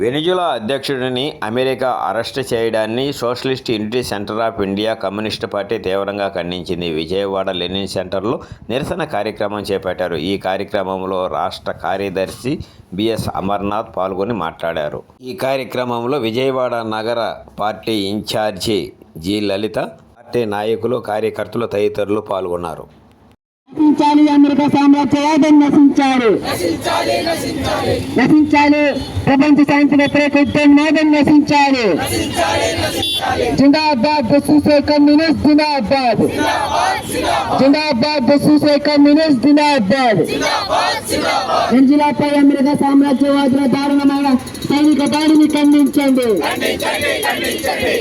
Venezuela అధ్యక్షుడిని America arrest చేయడాన్ని socialist unity centre of India communist party తీవ్రంగా ఖండించింది. విజయవాడ లెనిన్ సెంటర్లో నిరసన కార్యక్రమం చేపట్టారు. ఈ కార్యక్రమంలో రాష్ట్ర కార్యదర్శి బిఎస్ అమర్నాథ్ పాల్గొని మాట్లాడారు. ఈ కార్యక్రమంలో విజయవాడ నగర party incharge G Lalitha party నాయకులు కార్యకర్తలు తదితరులు పాల్గొన్నారు. నశించాలి అమెరికా సామ్రాజ్యవాదం నశించాలి. నశించాలి ప్రపంచ శాంతి వ్యతిరేక ఉద్యమవాదం నశించాలి. జిందాబాద్ బసూసే కమ్యూనిస్ట్ జిందాబాద్. జిందాబాద్ బసూసే కమ్యూనిస్ట్ జిందాబాద్. వెంజిలాపై అమెరికా సామ్రాజ్యవాదుల దారుణమైన సైనిక దాడిని ఖండించండి.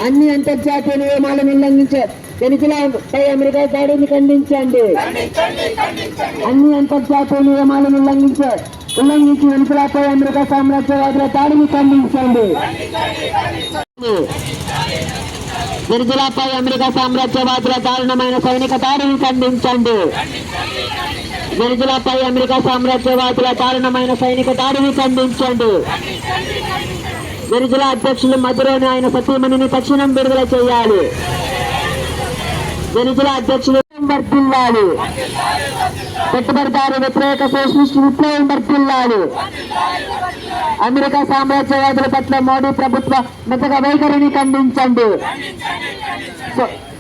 అన్ని అంతర్జాతీయ నియమాలను ఉల్లంఘించే పై అమెరికా దాడిని ఖండించండి. అన్ని అంతర్జాతీయ నియమాలను ఉల్లంఘించే ఉల్లంఘించి వెనుకలపై అమెరికా సామ్రాజ్యవాదుల దాడిని ఖండించండి. వెనుకలపై అమెరికా సామ్రాజ్యవాదుల దారుణమైన సైనిక దాడిని ఖండించండి. గిరిజులపై అమెరికా సామ్రాజ్యవాదుల దారుణమైన సైనిక దాడిని ఖండించండి. గిరిజుల అధ్యక్షులు మధురోని ఆయన సతీమణిని తక్షణం విడుదల చేయాలి. వెనుకల అధ్యక్షులు. వర్తిల్లాలి పెట్టుబడిదారు వ్యతిరేక సోషలిస్ట్ విప్లవం వర్తిల్లాలి అమెరికా సామ్రాజ్యవాదుల పట్ల మోడీ ప్రభుత్వ మెతక వైఖరిని ఖండించండి.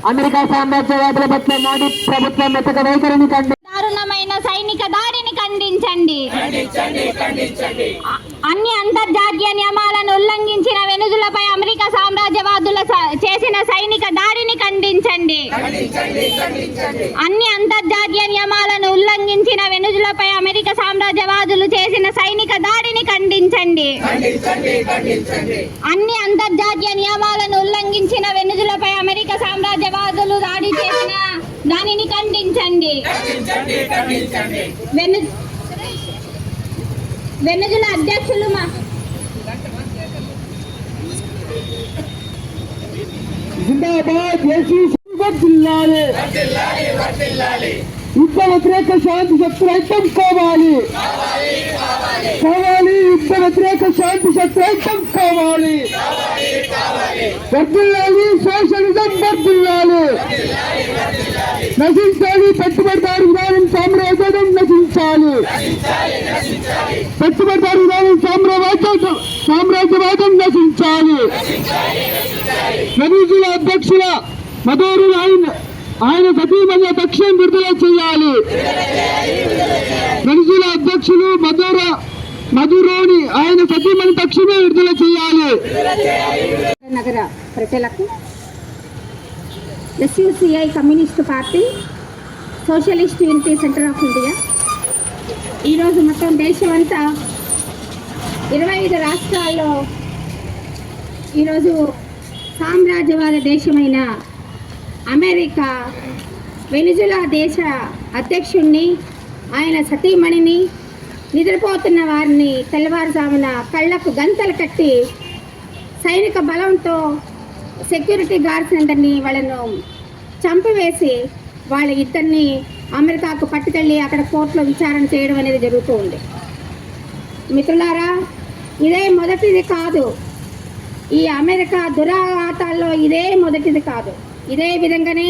అమెరికా సామ్రాజ్యవాదుల పట్ల మోడీ ప్రభుత్వ మెతక వైఖరిని ఖండి దారుణమైన సైనిక దాడిని ఖండించండి. అన్ని అంతర్జాతీయ నియమాలను ఉల్లంఘించిన వెనుజులపై స- చేసిన సైనిక దాడిని ఖండించండి. అన్ని అంతర్జాతీయ నియమాలను ఉల్లంఘించిన వెనుజులపై అమెరికా సామ్రాజ్యవాదులు చేసిన సైనిక దాడిని ఖండించండి. అన్ని అంతర్జాతీయ నియమాలను ఉల్లంఘించిన వెనుజులపై అమెరికా సామ్రాజ్యవాదులు దాడి చేసిన దానిని ఖండించండి. వెను వెనుజుల అధ్యక్షులు జిందాబాద్ జిల్లాలే యుద్ధ వ్యతిరేక శాంతి శక్తుల ఐక్యం కావాలి. కావాలి యుద్ధ వ్యతిరేక శాంతి శక్తుల ఐక్యం కావాలి. వర్దిల్లాలి సోషలిజం వర్దిల్లాలి నశించాలి పెట్టుబడిదారు విధానం సామ్రాజ్యం నశించాలి. పెట్టుబడిదారు విధానం సామ్రాజ్యం సామ్రాజ్యవాదం నశించాలి. వెనిజులా అధ్యక్షుల మదోరు ఆయన ఆయన సతీమణి తక్షణం విడుదల చేయాలి. వెనిజులా అధ్యక్షులు మధుర మధురోని ఆయన సతీమణి తక్షణమే విడుదల చేయాలి. నగర ప్రజలకు SUCI communist party socialist unity centre of India. ఈరోజు మొత్తం దేశమంతా ఇరవై ఐదు రాష్ట్రాల్లో ఈరోజు సామ్రాజ్యవాద దేశమైన అమెరికా వెనిజులా దేశ అధ్యక్షుణ్ణి ఆయన సతీమణిని నిద్రపోతున్న వారిని తెల్లవారుజామున కళ్ళకు గంతలు కట్టి సైనిక బలంతో సెక్యూరిటీ గార్డ్స్ అందరినీ వాళ్ళను చంపివేసి వాళ్ళ ఇద్దరిని అమెరికాకు పట్టుకెళ్ళి అక్కడ కోర్టులో విచారణ చేయడం అనేది జరుగుతూ ఉంది. మిత్రులారా ఇదే మొదటిది కాదు. ఈ అమెరికా దురాఘాతాల్లో ఇదే మొదటిది కాదు. ఇదే విధంగానే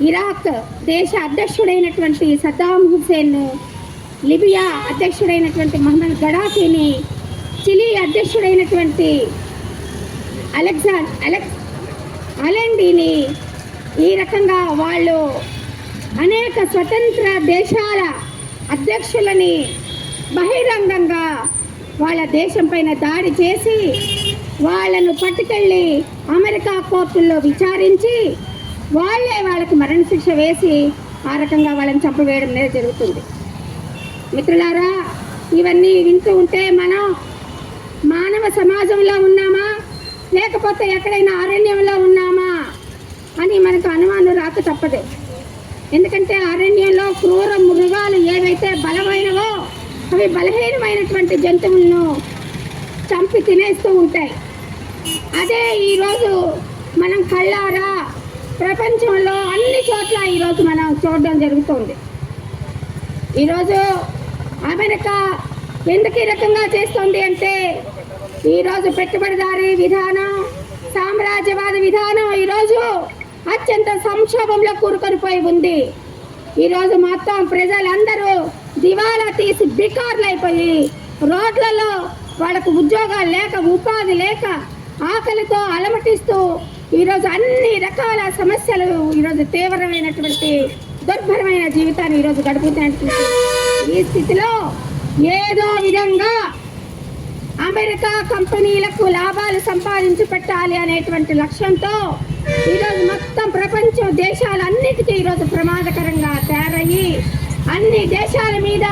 ఇరాక్ దేశ అధ్యక్షుడైనటువంటి సద్దాం హుస్సేన్ లిబియా అధ్యక్షుడైనటువంటి మహమ్మద్ గడాఫీని చిలీ అధ్యక్షుడైనటువంటి అలెక్సా అలెక్స్ అలెండిని ఈ రకంగా వాళ్ళు అనేక స్వతంత్ర దేశాల అధ్యక్షులని బహిరంగంగా వాళ్ళ దేశం పైన దాడి చేసి వాళ్ళను పట్టుకెళ్ళి అమెరికా కోర్టుల్లో విచారించి వాళ్ళే వాళ్ళకి మరణశిక్ష వేసి ఆ రకంగా వాళ్ళని చంపవేయడం అనేది జరుగుతుంది. మిత్రులారా ఇవన్నీ వింటూ ఉంటే మనం మానవ సమాజంలో ఉన్నామా? లేకపోతే ఎక్కడైనా అరణ్యంలో ఉన్నామా? అని మనకు అనుమానం రాక తప్పదు. ఎందుకంటే అరణ్యంలో క్రూర మృగాలు ఏవైతే బలమైనవో అవి బలహీనమైనటువంటి జంతువులను చంపి తినేస్తూ ఉంటాయి. అదే ఈరోజు మనం కళ్ళారా ప్రపంచంలో అన్ని చోట్ల ఈరోజు మనం చూడడం జరుగుతుంది. ఈరోజు అమెరికా ఎందుకు ఈ రకంగా చేస్తుంది అంటే ఈరోజు పెట్టుబడిదారీ విధానం సామ్రాజ్యవాద విధానం ఈరోజు అత్యంత సంక్షోభంలో కూరుకొని ఉంది. ఈరోజు మొత్తం ప్రజలందరూ దివాలా తీసి బికార్లు అయిపోయి రోడ్లలో వాళ్ళకు ఉద్యోగాలు లేక ఉపాధి లేక ఆకలితో అలమటిస్తూ ఈరోజు అన్ని రకాల సమస్యలు ఈరోజు తీవ్రమైనటువంటి దుర్భరమైన జీవితాన్ని ఈరోజు గడుపుతున్నటువంటి ఈ స్థితిలో ఏదో విధంగా అమెరికా కంపెనీలకు లాభాలు సంపాదించి పెట్టాలి అనేటువంటి లక్ష్యంతో ఈరోజు మొత్తం ప్రపంచ దేశాలన్నిటికీ ఈరోజు ప్రమాదకరంగా తయారయ్యి అన్ని దేశాల మీద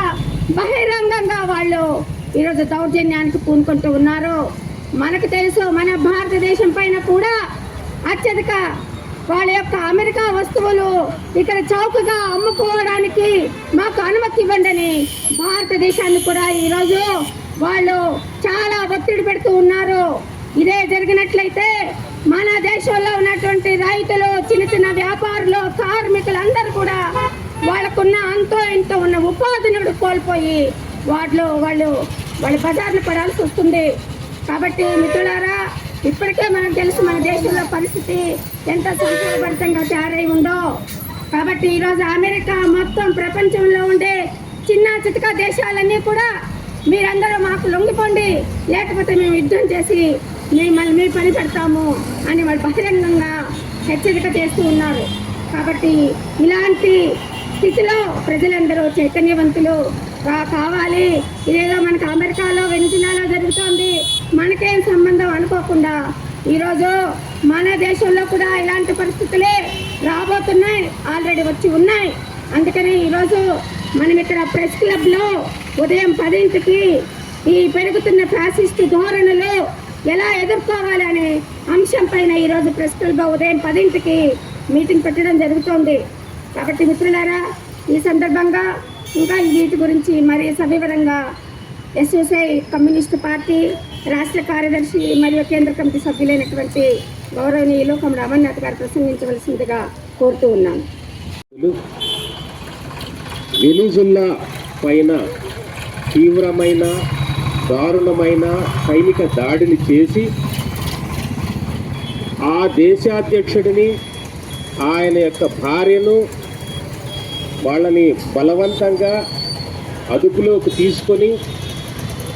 బహిరంగంగా వాళ్ళు ఈరోజు దౌర్జన్యానికి పూనుకుంటూ ఉన్నారు మనకు తెలుసు మన భారతదేశం పైన కూడా అత్యధిక వాళ్ళ యొక్క అమెరికా వస్తువులు ఇక్కడ చౌకగా అమ్ముకోవడానికి మాకు అనుమతి ఇవ్వండి భారతదేశాన్ని కూడా ఈరోజు వాళ్ళు చాలా ఒత్తిడి పెడుతూ ఉన్నారు. ఇదే జరిగినట్లయితే మన దేశంలో ఉన్నటువంటి రైతులు చిన్న చిన్న వ్యాపారులు కార్మికులందరూ కూడా అంతో ఎంతో ఉన్న ఉపాధిని కూడా కోల్పోయి వాటిలో వాళ్ళు వాళ్ళ బజార్లు పడాల్సి వస్తుంది. కాబట్టి మిత్రులారా ఇప్పటికే మనకు తెలుసు మన దేశంలో పరిస్థితి ఎంత సంక్షోభరితంగా తయారై ఉందో. కాబట్టి ఈరోజు అమెరికా మొత్తం ప్రపంచంలో ఉండే చిన్న చితక దేశాలన్నీ కూడా మీరందరూ మాకు లొంగిపోండి. లేకపోతే మేము యుద్ధం చేసి మిమ్మల్ని మీ పని పెడతాము అని వాళ్ళు బహిరంగంగా హెచ్చరిక చేస్తూ ఉన్నారు. కాబట్టి ఇలాంటి స్థితిలో ప్రజలందరూ చైతన్యవంతులు రా కావాలి. ఇదేదో మనకు అమెరికాలో వెనిజిలాలో జరుగుతోంది. మనకేం సంబంధం అనుకోకుండా ఈరోజు మన దేశంలో కూడా ఇలాంటి పరిస్థితులే రాబోతున్నాయి. ఆల్రెడీ వచ్చి ఉన్నాయి. అందుకని ఈరోజు మనం ఇక్కడ ప్రెస్ క్లబ్లో ఉదయం పదింటికి ఈ పెరుగుతున్న ఫ్యాసిస్ట్ ధోరణులు ఎలా ఎదుర్కోవాలనే అంశం పైన ఈరోజు ప్రెస్ క్లబ్లో ఉదయం పదింటికి మీటింగ్ పెట్టడం జరుగుతోంది. కాబట్టి మిత్రులారా ఈ సందర్భంగా ఇంకా వీటి గురించి మరి సవివరంగా ఎస్ఎస్ఐ కమ్యూనిస్టు పార్టీ రాష్ట్ర కార్యదర్శి మరియు కేంద్ర కమిటీ సభ్యులైనటువంటి గౌరవనీయులు కమ్ అమర్నాథ్ గారు ప్రసంగించవలసిందిగా కోరుతూ ఉన్నాను. వెనుజుల్లా పైన తీవ్రమైన దారుణమైన సైనిక దాడిని చేసి ఆ దేశాధ్యక్షుడిని ఆయన యొక్క భార్యను వాళ్ళని బలవంతంగా అదుపులోకి తీసుకొని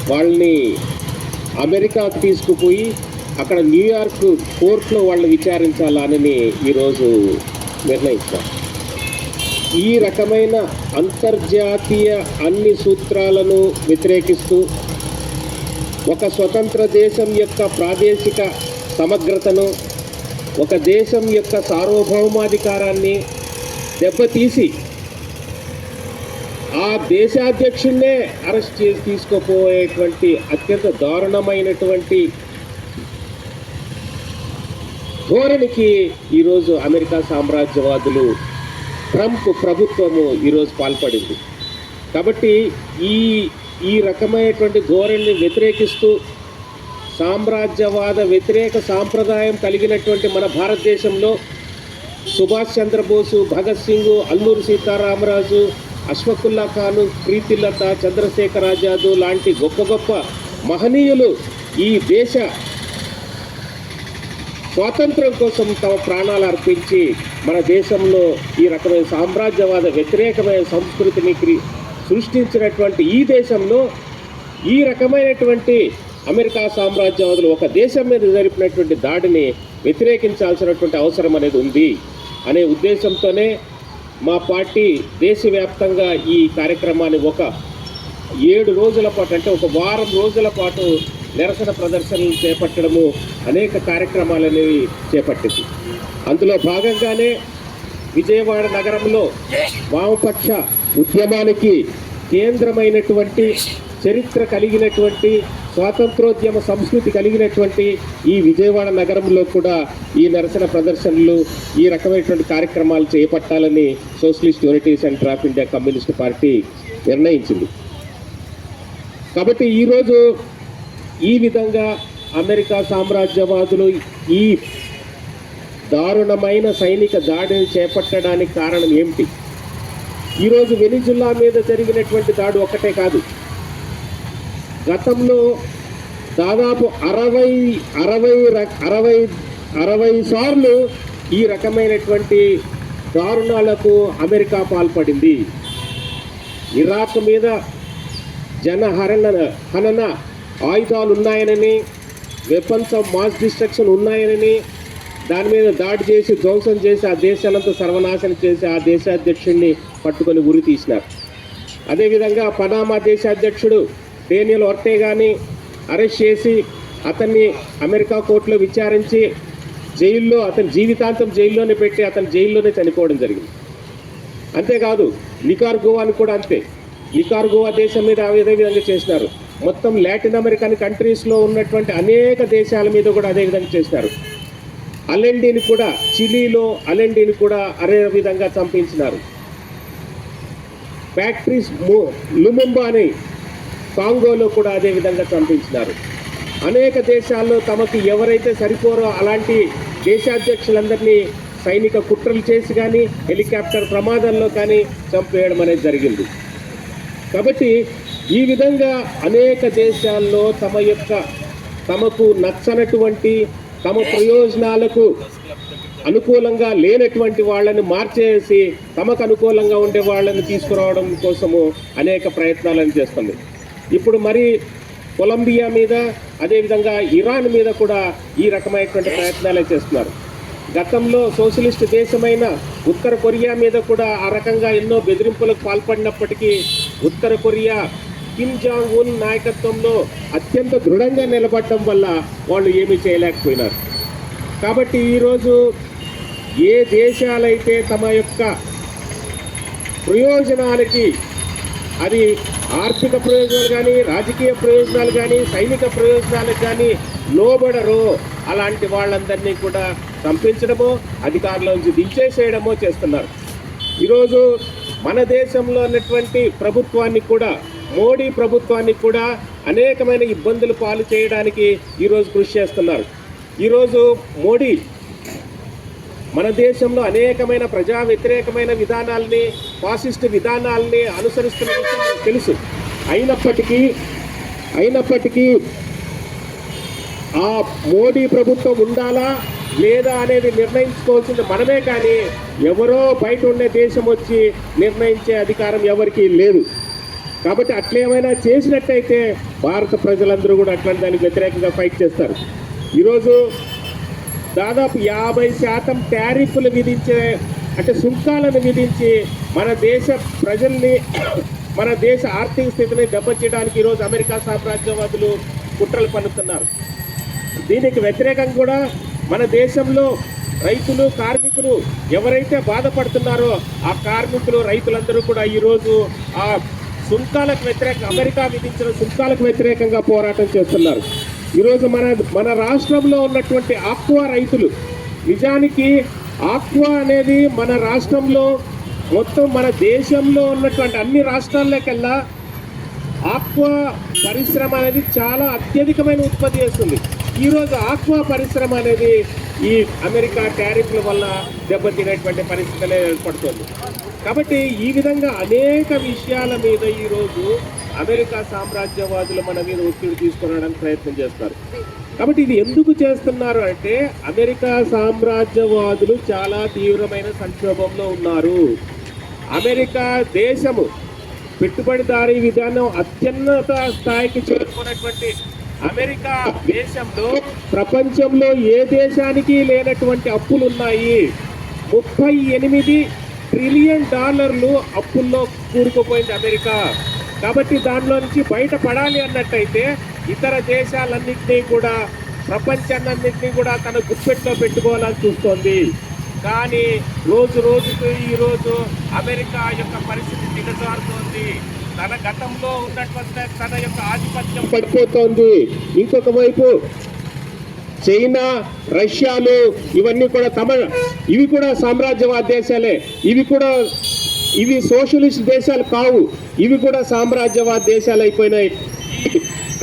వాళ్ళని అమెరికాకు తీసుకుపోయి అక్కడ న్యూయార్క్ కోర్టులో వాళ్ళని విచారించాలని ఈరోజు నిర్ణయించాం ఈ రకమైన అంతర్జాతీయ అన్ని సూత్రాలను వ్యతిరేకిస్తూ ఒక స్వతంత్ర దేశం యొక్క ప్రాదేశిక సమగ్రతను ఒక దేశం యొక్క సార్వభౌమాధికారాన్ని దెబ్బతీసి ఆ దేశాధ్యక్షుడినే అరెస్ట్ చేసి తీసుకుపోయేటువంటి అత్యంత దారుణమైనటువంటి ధోరణికి ఈరోజు అమెరికా సామ్రాజ్యవాదులు ట్రంప్ ప్రభుత్వము ఈరోజు పాల్పడింది. కాబట్టి ఈ ఈ రకమైనటువంటి ధోరణిని వ్యతిరేకిస్తూ సామ్రాజ్యవాద వ్యతిరేక సాంప్రదాయం కలిగినటువంటి మన భారతదేశంలో సుభాష్ చంద్రబోసు భగత్ సింగ్ అల్లూరి సీతారామరాజు అశ్వకుల్లా ఖాను ప్రీతిలత చంద్రశేఖర్ ఆజాదు లాంటి గొప్ప గొప్ప మహనీయులు ఈ దేశ స్వాతంత్రం కోసం తమ ప్రాణాలు అర్పించి మన దేశంలో ఈ రకమైన సామ్రాజ్యవాద వ్యతిరేకమైన సంస్కృతిని క్రి- సృష్టించినటువంటి ఈ దేశంలో ఈ రకమైనటువంటి అమెరికా సామ్రాజ్యవాదులు ఒక దేశం మీద జరిపినటువంటి దాడిని వ్యతిరేకించాల్సినటువంటి అవసరం అనేది ఉంది అనే ఉద్దేశంతోనే మా పార్టీ దేశవ్యాప్తంగా ఈ కార్యక్రమాన్ని ఒక ఏడు రోజుల పాటు అంటే ఒక వారం రోజుల పాటు నిరసన ప్రదర్శనలు చేపట్టడము అనేక కార్యక్రమాలు అనేవి చేపట్టింది. అందులో భాగంగానే విజయవాడ నగరంలో వామపక్ష ఉద్యమానికి కేంద్రమైనటువంటి చరిత్ర కలిగినటువంటి స్వాతంత్రోద్యమ సంస్కృతి కలిగినటువంటి ఈ విజయవాడ నగరంలో కూడా ఈ నిరసన ప్రదర్శనలు ఈ రకమైనటువంటి కార్యక్రమాలు చేపట్టాలని socialist unity centre of India communist party నిర్ణయించింది. కాబట్టి ఈరోజు ఈ విధంగా అమెరికా సామ్రాజ్యవాదులు ఈ దారుణమైన సైనిక దాడిని చేపట్టడానికి కారణం ఏమిటి? ఈరోజు వెనిజుల్లా మీద జరిగినటువంటి దాడి ఒక్కటే కాదు. గతంలో దాదాపు అరవై అరవై ర- అరవై అరవై సార్లు ఈ రకమైనటువంటి దారుణాలకు అమెరికా పాల్పడింది. ఇరాక్ మీద జనహరణ హనన ఆయుధాలు ఉన్నాయనని వెపన్స్ ఆఫ్ మాస్ డిస్ట్రక్షన్ ఉన్నాయనని దాని మీద దాడి చేసి ధ్వంసం చేసి ఆ దేశాలంతా సర్వనాశనం చేసి ఆ దేశాధ్యక్షుడిని పట్టుకొని ఉరి తీసినారు. అదేవిధంగా పనామా దేశాధ్యక్షుడు డేనియల్ ఒర్టేగాని అరెస్ట్ చేసి అతన్ని అమెరికా కోర్టులో విచారించి జైల్లో అతని జీవితాంతం జైల్లోనే పెట్టి అతను జైల్లోనే చనిపోవడం జరిగింది. అంతేకాదు నికార్ గోవాని కూడా అంతే. నికార్ గోవా దేశం మీద అదే విధంగా చేసినారు. మొత్తం లాటిన్ అమెరికన్ కంట్రీస్లో ఉన్నటువంటి అనేక దేశాల మీద కూడా అదే విధంగా చేసినారు. అలెండిని కూడా చిలీలో అలెండిని కూడా అదే విధంగా చంపించినారు. ఫ్యాక్టరీస్ లుముంబాని కాంగోలో కూడా అదే విధంగా చంపించినారు. అనేక దేశాల్లో తమకు ఎవరైతే సరిపోరో అలాంటి దేశాధ్యక్షులందరినీ సైనిక కుట్రలు చేసి కానీ హెలికాప్టర్ ప్రమాదంలో కానీ చంపేయడం అనేది జరిగింది. కాబట్టి ఈ విధంగా అనేక దేశాల్లో తమ యొక్క తమకు నచ్చనటువంటి తమ ప్రయోజనాలకు అనుకూలంగా లేనటువంటి వాళ్ళని మార్చేసి తమకు అనుకూలంగా ఉండే వాళ్ళని తీసుకురావడం కోసము అనేక ప్రయత్నాలను చేస్తుంది ఇప్పుడు మరి కొలంబియా మీద అదేవిధంగా ఇరాన్ మీద కూడా ఈ రకమైనటువంటి ప్రయత్నాలే చేస్తున్నారు. గతంలో సోషలిస్ట్ దేశమైన ఉత్తర కొరియా మీద కూడా ఆ రకంగా ఎన్నో బెదిరింపులకు పాల్పడినప్పటికీ ఉత్తర కొరియా కిమ్ జాంగ్ ఉన్ నాయకత్వంలో అత్యంత దృఢంగా నిలబడటం వల్ల వాళ్ళు ఏమీ చేయలేకపోయినారు. కాబట్టి ఈరోజు ఏ దేశాలైతే తమ యొక్క ప్రయోజనాలకి అది ఆర్థిక ప్రయోజనాలు కానీ రాజకీయ ప్రయోజనాలు కానీ సైనిక ప్రయోజనాలకు కానీ లోబడరు. అలాంటి వాళ్ళందరినీ కూడా చంపించడమో అధికారంలోంచి దించేసేయడమో చేస్తున్నారు. ఈరోజు మన దేశంలో ఉన్నటువంటి ప్రభుత్వాన్ని కూడా మోడీ ప్రభుత్వాన్ని కూడా అనేకమైన ఇబ్బందులు పాలు చేయడానికి ఈరోజు కృషి చేస్తున్నారు. ఈరోజు మోడీ మన దేశంలో అనేకమైన ప్రజా వ్యతిరేకమైన విధానాల్ని ఫాసిస్ట్ విధానాల్ని అనుసరిస్తున్న విషయం తెలుసు. అయినప్పటికీ అయినప్పటికీ ఆ మోడీ ప్రభుత్వం ఉండాలా లేదా అనేది నిర్ణయించుకోవాల్సింది మనమే కానీ ఎవరో బయట ఉండే దేశం వచ్చి నిర్ణయించే అధికారం ఎవరికీ లేదు. కాబట్టి అట్లేమైనా చేసినట్టయితే భారత ప్రజలందరూ కూడా అట్లాంటి దానికి వ్యతిరేకంగా ఫైట్ చేస్తారు. ఈరోజు దాదాపు యాభై శాతం టారిఫ్లు విధించే అంటే సుంకాలను విధించి మన దేశ ప్రజల్ని మన దేశ ఆర్థిక స్థితిని దెబ్బతీయడానికి ఈరోజు అమెరికా సామ్రాజ్యవాదులు కుట్రలు పన్నుతున్నారు. దీనికి వ్యతిరేకంగా కూడా మన దేశంలో రైతులు కార్మికులు ఎవరైతే బాధపడుతున్నారో ఆ కార్మికులు రైతులందరూ కూడా ఈరోజు ఆ సుంకాలకు వ్యతిరేక అమెరికా విధించిన సుంకాలకు వ్యతిరేకంగా పోరాటం చేస్తున్నారు. ఈరోజు మన మన రాష్ట్రంలో ఉన్నటువంటి ఆక్వా రైతులు నిజానికి ఆక్వా అనేది మన రాష్ట్రంలో మొత్తం మన దేశంలో ఉన్నటువంటి అన్ని రాష్ట్రాల్లోకెల్లా ఆక్వా పరిశ్రమ అనేది చాలా అత్యధికమైన ఉత్పత్తి చేస్తుంది. ఈరోజు ఆక్వా పరిశ్రమ అనేది ఈ అమెరికా టారిఫ్ల వల్ల దెబ్బతినేటువంటి పరిస్థితులే ఏర్పడుతుంది. కాబట్టి ఈ విధంగా అనేక విషయాల మీద ఈరోజు అమెరికా సామ్రాజ్యవాదులు మన మీద ఒత్తిడి తీసుకురావడానికి ప్రయత్నం చేస్తారు. కాబట్టి ఇది ఎందుకు చేస్తున్నారు అంటే అమెరికా సామ్రాజ్యవాదులు చాలా తీవ్రమైన సంక్షోభంలో ఉన్నారు. అమెరికా దేశము పెట్టుబడిదారీ విధానం అత్యున్నత స్థాయికి చేరుకున్నటువంటి అమెరికా దేశంలో ప్రపంచంలో ఏ దేశానికి లేనటువంటి అప్పులు ఉన్నాయి ముప్పై ఎనిమిది ట్రిలియన్ డాలర్లు అప్పుల్లో కూరుకుపోయింది అమెరికా. కాబట్టి దానిలో నుంచి బయటపడాలి అన్నట్టయితే ఇతర దేశాలన్నింటినీ కూడా ప్రపంచాన్నింటినీ కూడా తన గుప్పెట్లో పెట్టుకోవాలని చూస్తోంది. కానీ రోజు రోజుకు ఈరోజు అమెరికా యొక్క పరిస్థితి దిగజారుతోంది. తన గతంలో ఉన్నటువంటి తన యొక్క ఆధిపత్యం పడిపోతోంది. ఇంకొక వైపు చైనా రష్యాలు ఇవన్నీ కూడా తమ ఇవి కూడా సామ్రాజ్యవాద దేశాలే. ఇవి కూడా ఇవి సోషలిస్ట్ దేశాలు కావు. ఇవి కూడా సామ్రాజ్యవాద దేశాలు అయిపోయినాయి.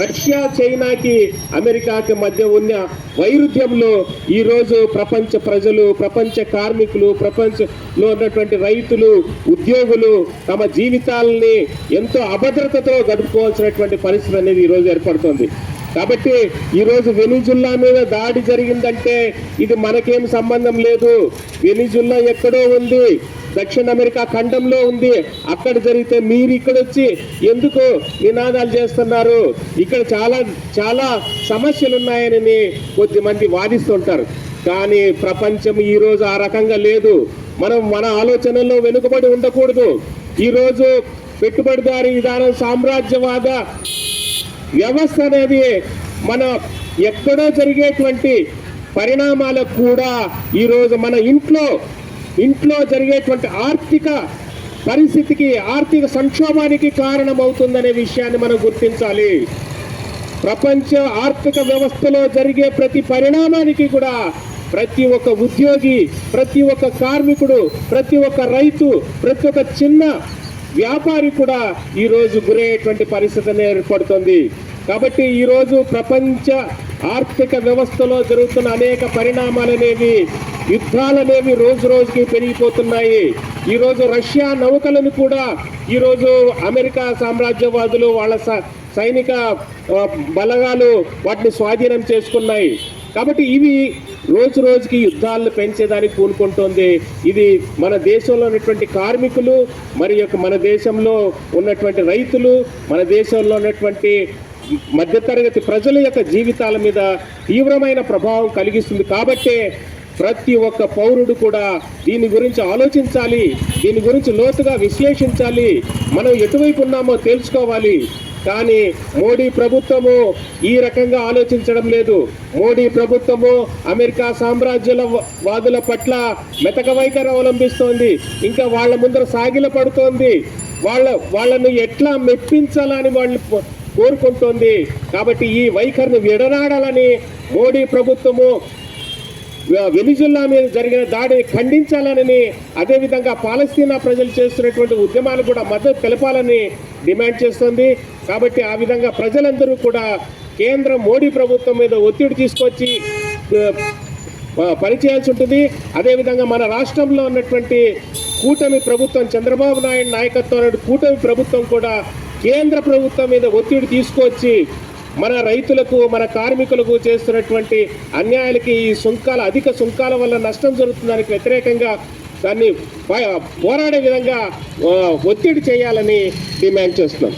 రష్యా చైనాకి అమెరికాకి మధ్య ఉన్న వైరుధ్యంలో ఈరోజు ప్రపంచ ప్రజలు ప్రపంచ కార్మికులు ప్రపంచంలో ఉన్నటువంటి రైతులు ఉద్యోగులు తమ జీవితాలని ఎంతో అభద్రతతో గడుపుకోవాల్సినటువంటి పరిస్థితి అనేది ఈరోజు ఏర్పడుతుంది. కాబట్టి ఈరోజు వెనిజుల్లా మీద దాడి జరిగిందంటే ఇది మనకేం సంబంధం లేదు. వెనిజుల్లా ఎక్కడో ఉంది. దక్షిణ అమెరికా ఖండంలో ఉంది. అక్కడ జరిగితే మీరు ఇక్కడ వచ్చి ఎందుకు నినాదాలు చేస్తున్నారు? ఇక్కడ చాలా చాలా సమస్యలు ఉన్నాయని కొద్దిమంది వాదిస్తుంటారు కానీ ప్రపంచం ఈరోజు ఆ రకంగా లేదు. మనం మన ఆలోచనల్లో వెనుకబడి ఉండకూడదు. ఈరోజు పెట్టుబడిదారి విధానం సామ్రాజ్యవాద వ్యవస్థ అనేది మన ఎక్కడో జరిగేటువంటి పరిణామాలకు కూడా ఈరోజు మన ఇంట్లో ఇంట్లో జరిగేటువంటి ఆర్థిక పరిస్థితికి ఆర్థిక సంక్షోభానికి కారణమవుతుందనే విషయాన్ని మనం గుర్తించాలి. ప్రపంచ ఆర్థిక వ్యవస్థలో జరిగే ప్రతి పరిణామానికి కూడా ప్రతి ఒక్క ఉద్యోగి ప్రతి ఒక్క కార్మికుడు ప్రతి ఒక్క రైతు ప్రతి ఒక్క చిన్న వ్యాపారి కూడా ఈరోజు గురయ్యేటువంటి పరిస్థితిని ఏర్పడుతుంది. కాబట్టి ఈరోజు ప్రపంచ ఆర్థిక వ్యవస్థలో జరుగుతున్న అనేక పరిణామాలనేవి యుద్ధాలనేవి రోజు రోజుకి పెరిగిపోతున్నాయి. ఈరోజు రష్యా నౌకలను కూడా ఈరోజు అమెరికా సామ్రాజ్యవాదులు వాళ్ళ సైనిక బలగాలు వాటిని స్వాధీనం చేసుకున్నాయి. కాబట్టి ఇవి రోజు రోజుకి యుద్ధాలను పెంచేదానికి పూనుకుంటోంది. ఇది మన దేశంలో ఉన్నటువంటి కార్మికులు మరి యొక్క మన దేశంలో ఉన్నటువంటి రైతులు మన దేశంలో ఉన్నటువంటి మధ్యతరగతి ప్రజల యొక్క జీవితాల మీద తీవ్రమైన ప్రభావం కలిగిస్తుంది. కాబట్టే ప్రతి ఒక్క పౌరుడు కూడా దీని గురించి ఆలోచించాలి దీని గురించి లోతుగా విశ్లేషించాలి మనం ఎటువైపు ఉన్నామో తెలుసుకోవాలి. కానీ మోడీ ప్రభుత్వము ఈ రకంగా ఆలోచించడం లేదు. మోడీ ప్రభుత్వము అమెరికా సామ్రాజ్యాల వాదుల పట్ల మెతక వైఖరి అవలంబిస్తోంది. ఇంకా వాళ్ళ ముందర సాగిల పడుతోంది. వాళ్ళ వాళ్ళను ఎట్లా మెప్పించాలని వాళ్ళు కోరుకుంటోంది. కాబట్టి ఈ వైఖరిని విడనాడాలని మోడీ ప్రభుత్వము వెనిజుల్లా మీద జరిగిన దాడిని ఖండించాలని అదేవిధంగా పాలస్తీనా ప్రజలు చేస్తున్నటువంటి ఉద్యమాలు కూడా మద్దతు తెలపాలని డిమాండ్ చేస్తుంది. కాబట్టి ఆ విధంగా ప్రజలందరూ కూడా కేంద్ర మోడీ ప్రభుత్వం మీద ఒత్తిడి తీసుకొచ్చి పనిచేయాల్సి ఉంటుంది. అదేవిధంగా మన రాష్ట్రంలో ఉన్నటువంటి కూటమి ప్రభుత్వం చంద్రబాబు నాయుడు నాయకత్వం కూటమి ప్రభుత్వం కూడా కేంద్ర ప్రభుత్వం మీద ఒత్తిడి తీసుకొచ్చి మన రైతులకు మన కార్మికులకు చేస్తున్నటువంటి అన్యాయాలకి ఈ సుంకాల అధిక సుంకాల వల్ల నష్టం జరుగుతుందానికి వ్యతిరేకంగా దాన్ని పోరాడే విధంగా ఒత్తిడి చేయాలని డిమాండ్ చేస్తున్నాం.